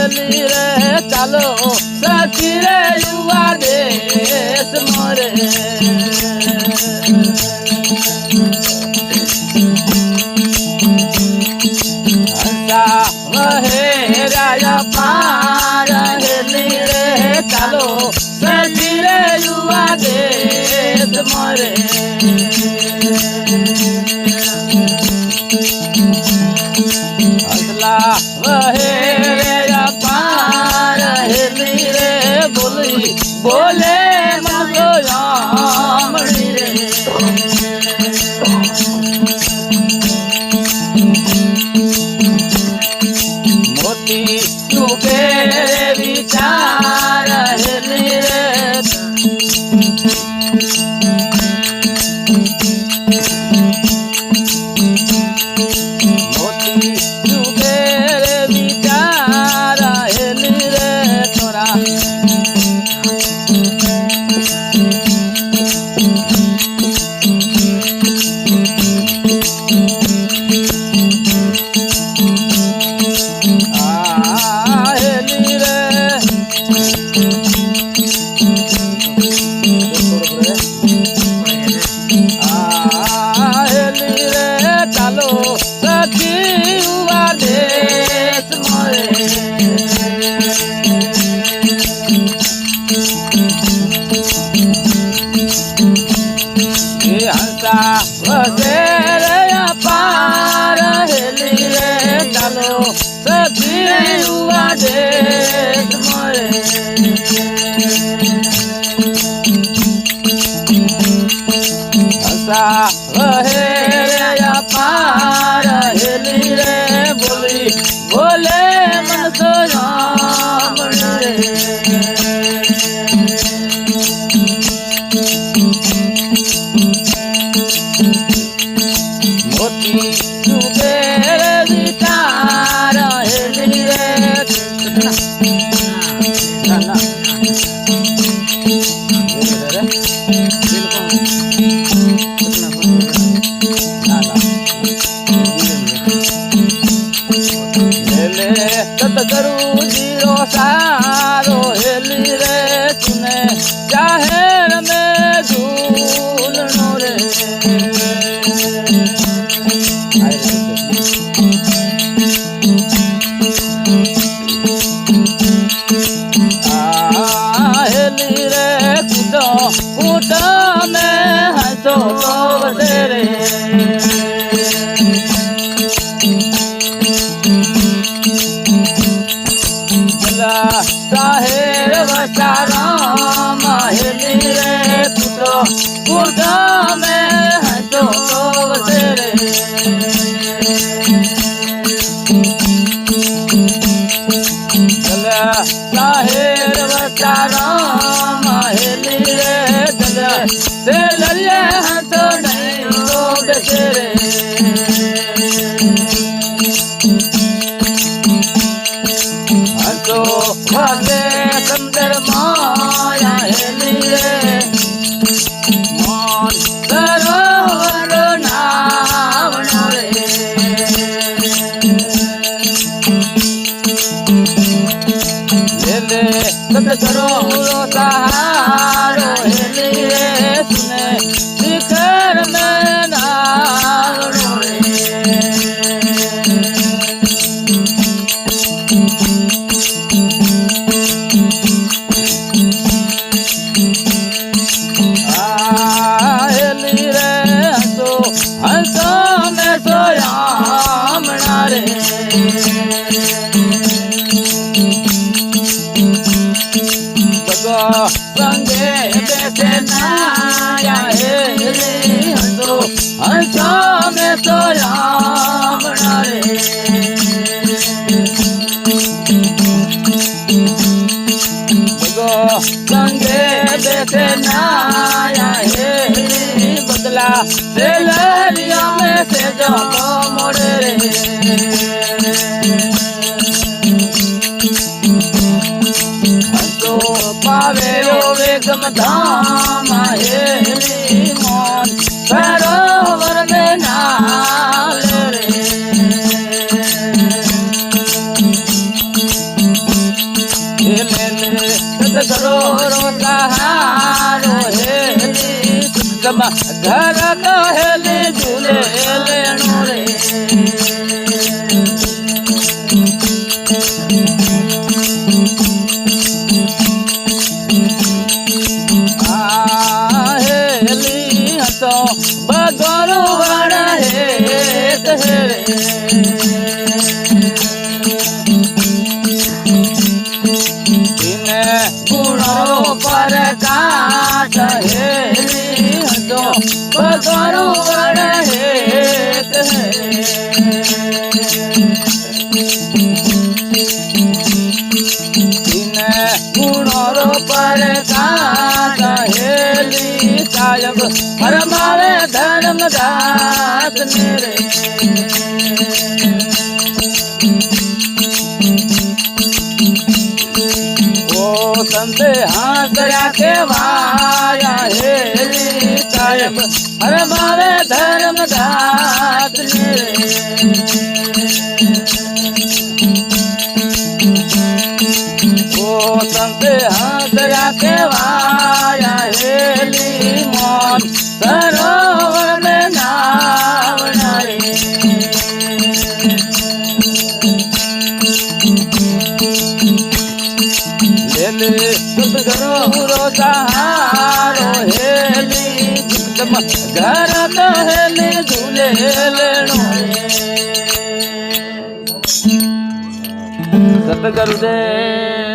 এলি রে চালো সাথী রে ইউয়া দেশ মরে। আচ্ছা, চালো সাথী রে ইউয়া দেশ સભીરુવા દેશ મળે હસા વહે One. ઘર કહેલી ઝૂલે લેણો રે આ હતો બગરો વણ હેત ઇને ગુણો પર કાટ હેલી સાયબ. પરમાવે ધર્મ દાસ રે. ઓ સંતે હાંસયા કેવાયા દાસ ઓ સંતે હાંસયા કેવાયા હેલી મોન સરોવર ને નાવના રે હેલી સદગરો રો સહારો ઘર સતગુરુદેવ.